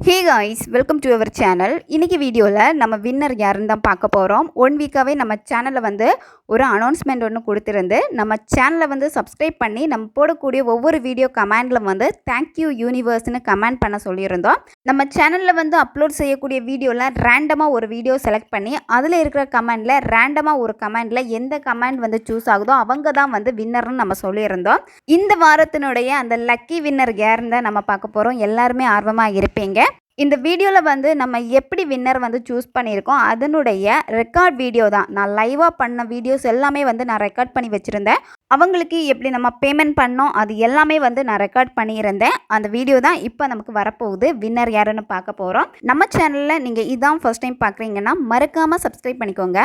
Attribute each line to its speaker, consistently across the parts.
Speaker 1: Hey guys welcome to our channel இன்றைக்கி வீடியோவில் நம்ம வின்னர் யாருன்னு தான் பார்க்க போகிறோம் ஒன் வீக்காகவே நம்ம சேனலில் வந்து ஒரு அனௌன்ஸ்மெண்ட் ஒன்று கொடுத்துருந்து நம்ம சேனலை வந்து சப்ஸ்கிரைப் பண்ணி நம்ம போடக்கூடிய ஒவ்வொரு வீடியோ கமெண்டில் வந்து தேங்க்யூ யூனிவர்ஸ்னு கமெண்ட் பண்ண சொல்லியிருந்தோம். நம்ம சேனலில் வந்து அப்லோட் செய்யக்கூடிய வீடியோவில் ரேண்டமாக ஒரு வீடியோ செலக்ட் பண்ணி அதில் இருக்கிற கமெண்டில் ரேண்டமாக ஒரு கமெண்டில் எந்த கமெண்ட் வந்து சூஸ் ஆகுதோ அவங்க தான் வந்து வின்னர்னு நம்ம சொல்லியிருந்தோம். இந்த வாரத்தினுடைய அந்த லக்கி வின்னர் யாருன்னு தான் நம்ம பார்க்க போகிறோம் எல்லாருமே ஆர்வமாக இருப்பீங்க. இந்த வீடியோவில் வந்து நம்ம எப்படி வின்னர் வந்து சூஸ் பண்ணியிருக்கோம் அதனுடைய ரெக்கார்ட் வீடியோ தான். நான் லைவாக பண்ண வீடியோஸ் எல்லாமே வந்து நான் ரெக்கார்ட் பண்ணி வச்சுருந்தேன். அவங்களுக்கு எப்படி நம்ம பேமெண்ட் பண்ணோம் அது எல்லாமே வந்து நான் ரெக்கார்ட் பண்ணியிருந்தேன். அந்த வீடியோ தான் இப்போ நமக்கு வரப்போகுது. வின்னர் யாருன்னு பார்க்க போகிறோம் நம்ம சேனலில் நீங்கள் இதான் ஃபர்ஸ்ட் டைம் பார்க்குறீங்கன்னா மறக்காமல் சப்ஸ்கிரைப் பண்ணிக்கோங்க.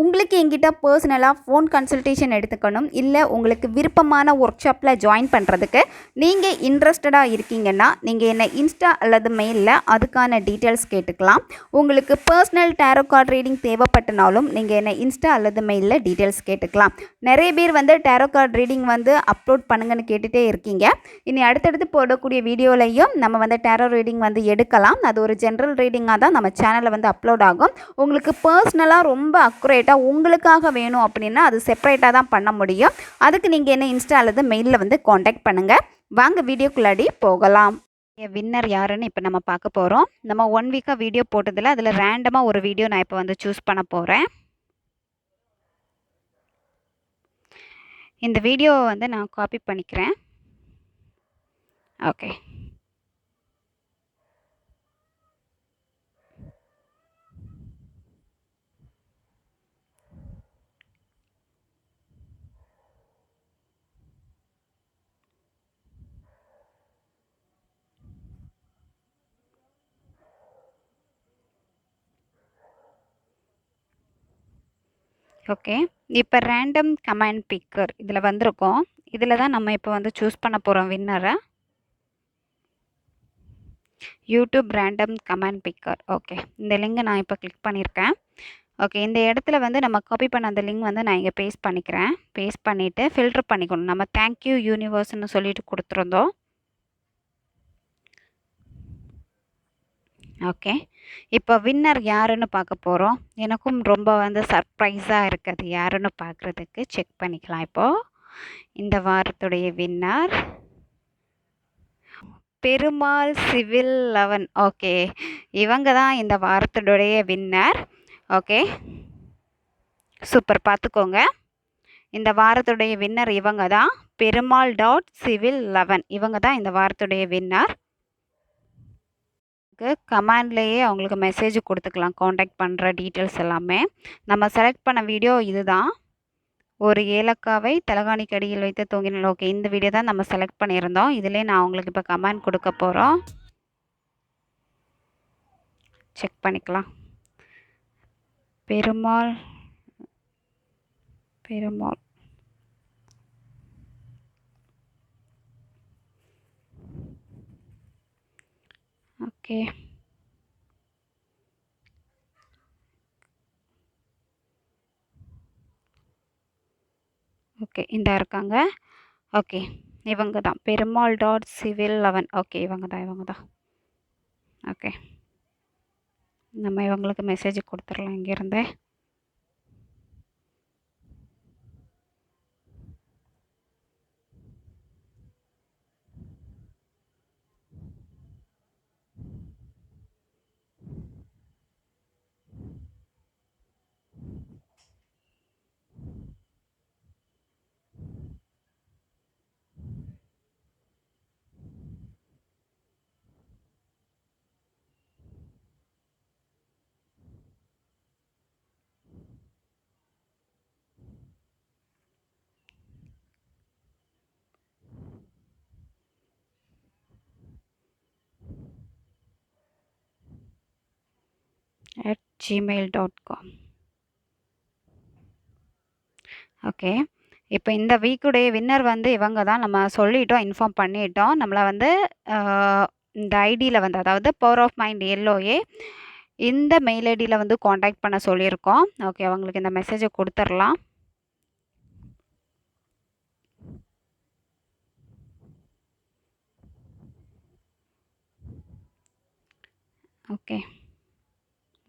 Speaker 1: உங்களுக்கு எங்கிட்ட பர்சனலாக ஃபோன் கன்சல்டேஷன் எடுத்துக்கணும். இல்லை உங்களுக்கு விருப்பமான ஒர்க் ஷாப்பில் ஜாயின் பண்ணுறதுக்கு நீங்கள் இன்ட்ரெஸ்டடாக இருக்கீங்கன்னா நீங்கள் என்ன இன்ஸ்டா அல்லது மெயிலில் அதுக்கான டீட்டெயில்ஸ் கேட்டுக்கலாம். உங்களுக்கு பர்சனல் டேரோ கார்டு ரீடிங் தேவைப்பட்டனாலும் நீங்கள் என்ன இன்ஸ்டா அல்லது மெயிலில் டீட்டெயில்ஸ் கேட்டுக்கலாம். நிறைய பேர் வந்து டேரோ கார்டு ரீடிங் வந்து அப்லோட் பண்ணுங்கன்னு கேட்டுகிட்டே இருக்கீங்க. இனி அடுத்தடுத்து போடக்கூடிய வீடியோலையும் நம்ம வந்து டேரோ ரீடிங் வந்து எடுக்கலாம். அது ஒரு ஜென்ரல் ரீடிங்காக தான் நம்ம சேனலில் வந்து அப்லோட் ஆகும். உங்களுக்கு பர்சனலாக ரொம்ப செப்பரேட்டாக உங்களுக்காக வேணும் அப்படின்னா அது செப்பரேட்டாக தான் பண்ண முடியும். அதுக்கு நீங்கள் என்ன இன்ஸ்டா அல்லது மெயிலில் வந்து காண்டாக்ட் பண்ணுங்கள் வாங்க வீடியோக்குள்ளாடி போகலாம். வின்னர் யாருன்னு இப்போ நம்ம பார்க்க போகிறோம் நம்ம ஒன் வீக்காக வீடியோ போட்டதில் அதில் ரேண்டமாக ஒரு வீடியோ நான் இப்போ வந்து சூஸ் பண்ண போகிறேன் இந்த வீடியோவை வந்து நான் காப்பி பண்ணிக்கிறேன். Okay okay. இப்போ ரேண்டம் கமாண்ட் பிக்கர் இதில் வந்திருக்கோம். இதில் தான் நம்ம இப்போ வந்து சூஸ் பண்ண போகிறோம் வின்னரை YouTube random comment picker okay. இந்த லிங்கை நான் இப்போ கிளிக் பண்ணியிருக்கேன் ஓகே. இந்த இடத்துல வந்து நம்ம காப்பி பண்ண அந்த லிங்க் வந்து நான் இங்கே பேஸ்ட் பண்ணிக்கிறேன். பேஸ்ட் பண்ணிவிட்டு ஃபில்டர் பண்ணிக்கணும். நம்ம தேங்க்யூ யூனிவர்ஸ்னு சொல்லிட்டு கொடுத்துருந்தோம். ஓகே. இப்போ வின்னர் யாருன்னு பார்க்க போகிறோம் எனக்கும் ரொம்ப வந்து சர்ப்ரைஸாக இருக்குது யாருன்னு பார்க்குறதுக்கு செக் பண்ணிக்கலாம் இப்போது இந்த வாரத்துடைய winner Perumal civil eleven okay இவங்க தான் இந்த வாரத்துடைய வின்னர் ஓகே சூப்பர் பார்த்துக்கோங்க. இந்த வாரத்துடைய வின்னர் இவங்க தான். பெருமாள் டாட் சிவில் லெவன் இவங்க தான் இந்த வாரத்துடைய வின்னர் கமாண்ட்லேயே அவங்களுக்கு மெசேஜ் கொடுத்துக்கலாம். காண்டாக்ட் பண்ணுற டீட்டெயில்ஸ் எல்லாமே. நம்ம செலக்ட் பண்ண வீடியோ இதுதான். ஒரு ஏலக்காவை தலகாணி கடியில் வைத்து தூங்கினால் ஓகே இந்த வீடியோ தான் நம்ம செலக்ட் பண்ணியிருந்தோம். இதிலே நான் அவங்களுக்கு இப்போ கமெண்ட் கொடுக்க போகிறோம் செக் பண்ணிக்கலாம். பெருமாள் பெருமாள். ஓகே. ஓகே இந்த இருக்காங்க. ஓகே இவங்க தான். Perumal dot civil eleven. Okay இவங்க தான் இவங்க தான். ஓகே. நம்ம இவங்களுக்கு மெசேஜ் கொடுத்துடலாம் இங்கேருந்தே at Gmail dot com okay இப்போ இந்த வீக்குடைய வின்னர் வந்து இவங்க தான். நம்ம சொல்லிட்டோம் இன்ஃபார்ம் பண்ணிட்டோம். நம்மளை வந்து இந்த ஐடியில் வந்து அதாவது பவர் ஆஃப் மைண்ட் எல்லோயே இந்த மெயில் ஐடியில் வந்து காண்டாக்ட் பண்ண சொல்லியிருக்கோம். ஓகே அவங்களுக்கு இந்த மெசேஜை கொடுத்துர்லாம் ஓகே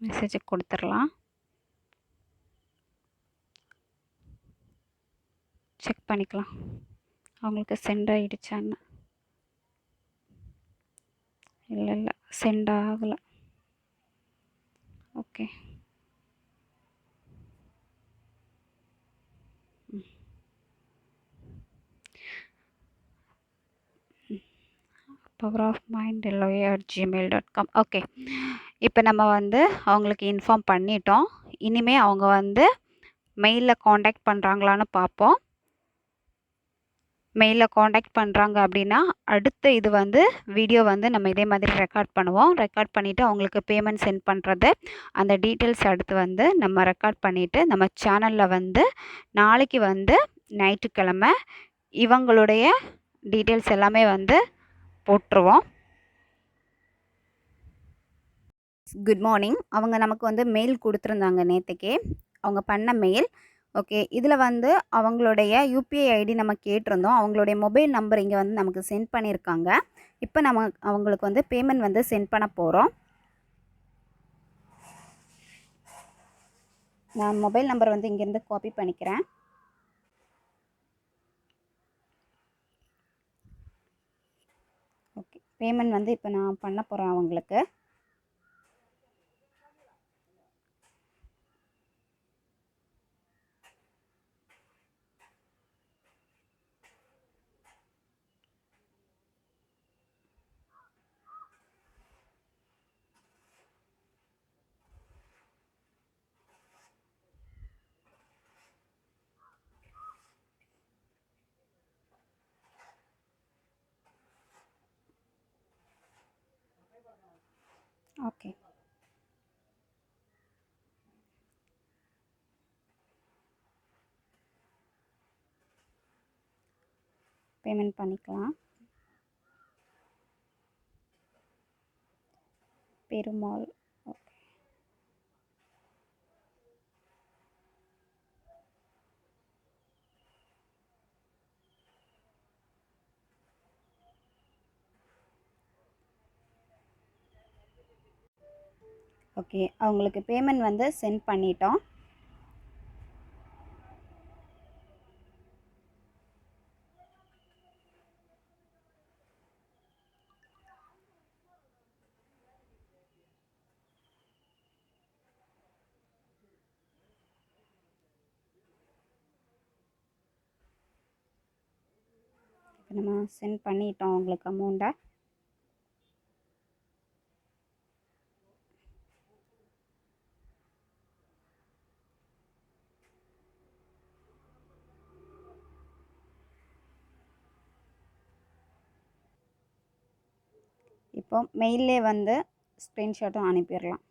Speaker 1: மெசேஜ் கொடுத்துடலாம். செக் பண்ணிக்கலாம். அவங்களுக்கு சென்ட் ஆகிடுச்சான்னு இல்லை இல்லை சென்ட் ஆகலை. Okay power of mind எல்லோயே at Gmail dot com okay இப்போ நம்ம வந்து அவங்களுக்கு இன்ஃபார்ம் பண்ணிட்டோம். இனிமேல் அவங்க வந்து மெயிலில் காண்டாக்ட் பண்ணுறாங்களான்னு பார்ப்போம் மெயிலில் காண்டாக்ட் பண்ணுறாங்க அப்படின்னா அடுத்த இது வந்து வீடியோ வந்து நம்ம இதே மாதிரி ரெக்கார்ட் பண்ணுவோம். ரெக்கார்ட் பண்ணிவிட்டு அவங்களுக்கு பேமெண்ட் சென்ட் பண்ணுறது அந்த டீட்டெயில்ஸ் அடுத்து வந்து நம்ம ரெக்கார்ட் பண்ணிவிட்டு நம்ம சேனலில் வந்து நாளைக்கு வந்து ஞாயிற்றுக்கிழமை இவங்களுடைய டீட்டெயில்ஸ் எல்லாமே வந்து போட்டுருவோம். குட் மார்னிங் அவங்க நமக்கு வந்து மெயில் கொடுத்துருந்தாங்க நேற்றுக்கே அவங்க பண்ண மெயில் ஓகே இதில் வந்து அவங்களுடைய யூபிஐ ஐடி நம்ம கேட்டிருந்தோம். அவங்களுடைய மொபைல் நம்பர் இங்கே வந்து நமக்கு சென்ட் பண்ணியிருக்காங்க. இப்போ நம்ம அவங்களுக்கு வந்து பேமெண்ட் வந்து சென்ட் பண்ண போகிறோம் நான் மொபைல் நம்பர் வந்து இங்கேருந்து காப்பி பண்ணிக்கிறேன் ஓகே பேமெண்ட் வந்து இப்போ நான் பண்ண போகிறேன் அவங்களுக்கு. ஓகே. பேமெண்ட் பண்ணிக்கலாம். பெருமாள். ஓகே அவங்களுக்கு பேமெண்ட் வந்து சென்ட் பண்ணிட்டோம். நம்ம சென்ட் பண்ணிட்டோம் அவங்களுக்கு அமௌண்ட்டை இப்போ மெயிலே வந்து ஸ்க்ரீன்ஷாட்டும் அனுப்பிடலாம்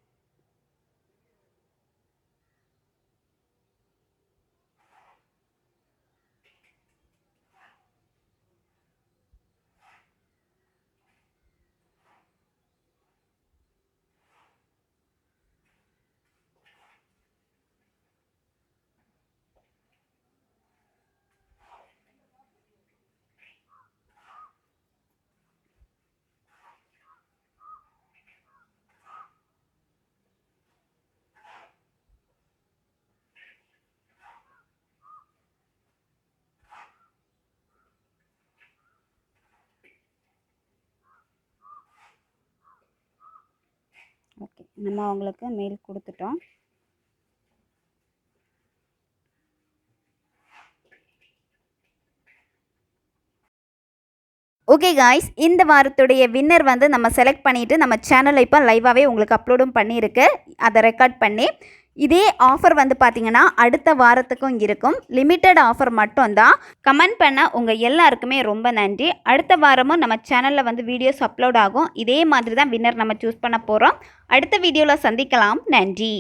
Speaker 1: ஓகே நம்ம அவங்களுக்கு மெயில் கொடுத்துட்டோம். ஓகே காய்ஸ் இந்த வாரத்துடைய வின்னர் வந்து நம்ம செலக்ட் பண்ணிவிட்டு நம்ம சேனலில் இப்போ லைவாகவே உங்களுக்கு அப்லோடும் பண்ணியிருக்கு. அதை ரெக்கார்ட் பண்ணி இதே ஆஃபர் வந்து பார்த்தீங்கன்னா அடுத்த வாரத்துக்கும் இருக்கும். லிமிட்டட் ஆஃபர் மட்டும்தான். கமெண்ட் பண்ண உங்கள் எல்லாருக்குமே ரொம்ப நன்றி. அடுத்த வாரமும் நம்ம சேனலில் வந்து வீடியோஸ் அப்லோட் ஆகும். இதே மாதிரி தான் வின்னர் நம்ம சூஸ் பண்ண போகிறோம் அடுத்த வீடியோவில் சந்திக்கலாம். நன்றி.